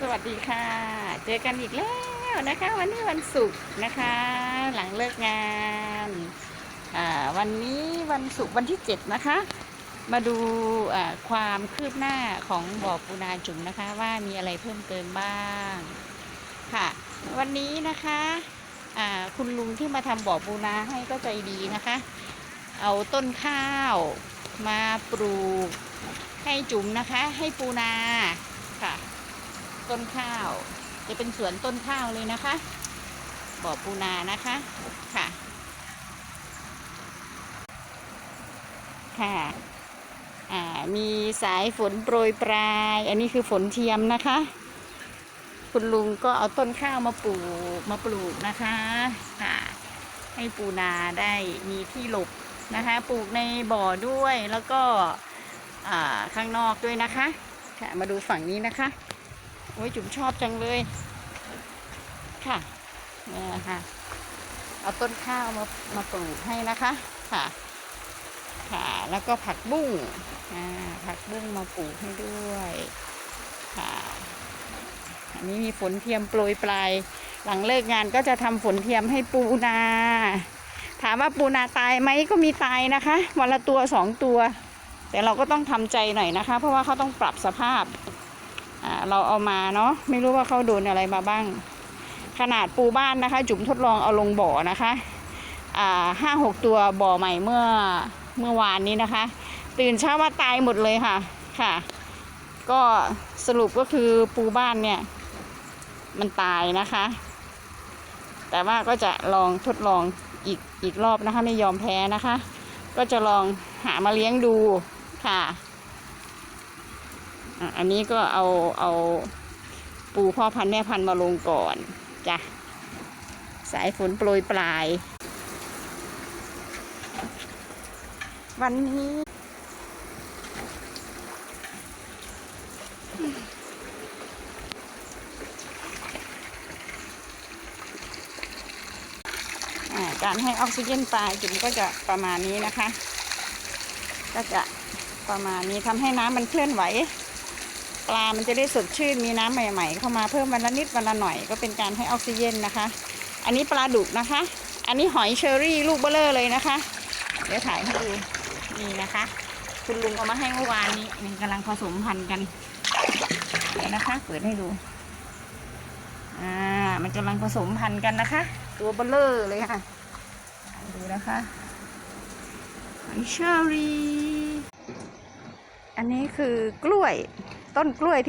สวัสดีค่ะ เจอกันอีกแล้วนะคะ วันนี้วันศุกร์นะคะ หลังเลิกงานอ่าวันนี้วันศุกร์วันที่ 7 นะคะ มาดูอ่าความคืบหน้าของบ่อปูนาจุ๋มนะคะ ว่ามีอะไรเพิ่มเติมบ้างค่ะ วันนี้นะคะอ่าคุณลุงที่มาทำบ่อปูนาให้ก็ใจดีนะคะ เอาต้นข้าวมาปลูกให้จุ๋มนะคะ ให้ปูนาค่ะ ต้นข้าว จะเป็นสวนต้นข้าวเลยนะคะ บ่อปูนานะคะค่ะ ค่ะอ่ามีสายฝนโปรยปลาย อันนี้คือฝนเทียมนะคะ คุณลุงก็เอาต้นข้าวมาปลูกมาปลูกนะคะค่ะ ให้ปูนาได้มีที่หลบนะคะ ปลูกในบ่อด้วยแล้วก็ข้างนอกด้วยนะคะค่ะมาดูฝั่งนี้นะคะ โอ้ยจุ๋มชอบจังเลย ค่ะเนี่ยค่ะเอาต้นข้าวมามาปลูกให้นะคะ ค่ะ ค่ะ แล้วก็ผักบุ้ง อ่า ผักบุ้งมาปลูกให้ด้วย ค่ะ อันนี้มีฝนเทียมโปรยปลาย หลังเลิกงานก็จะทำฝนเทียมให้ปูนา ถามว่าปูนาตายไหมก็มีตายนะคะ วันละตัวสองตัว แต่เราก็ต้องทำใจหน่อยนะคะ เพราะว่าเขาต้องปรับสภาพ เราเอามาเนาะไม่รู้ว่าเขาโดนอะไรมาบ้าง ขนาดปูบ้านนะคะ จุ๋มทดลองเอาลงบ่อนะคะห้าหกตัวบ่อใหม่เมื่อเมื่อวานนี้นะคะ ตื่นเช้ามาตายหมดเลยค่ะค่ะ ก็สรุปก็คือปูบ้านเนี่ย มันตายนะคะ แต่ว่าก็จะลองทดลองอีกอีกรอบนะคะ ไม่ยอมแพ้นะคะ ก็จะลองหามาเลี้ยงดูค่ะ อันนี้ก็เอาเอาปูพ่อพันธุ์แม่พันธุ์มาลงก่อนจ้ะสายฝนโปรยปลาย วันนี้การให้ออกซิเจนปลาจุ๋มก็จะประมาณนี้นะคะ ก็จะประมาณนี้ทำให้น้ำมันเคลื่อนไหว ปลามันจะได้สดชื่นมีน้ำใหม่ ๆ เข้ามาเพิ่มวันละนิดวันละหน่อยก็เป็นการให้ออกซิเจนนะคะ อันนี้ปลาดุกนะคะ อันนี้หอยเชอรี่ลูกเบลเลอร์เลยนะคะ เดี๋ยวถ่ายให้ดูนี่นะคะ คุณลุงเอามาให้เมื่อวานนี้นี่กำลังผสมพันธุ์กันเดี๋ยวนะคะ เปิดให้ดูอ่ามันกำลังผสมพันธุ์กันนะคะ ตัวเบลเลอร์เลยค่ะดูนะคะหอยเชอรี่อันนี้คือกล้วย ต้นกล้วยที่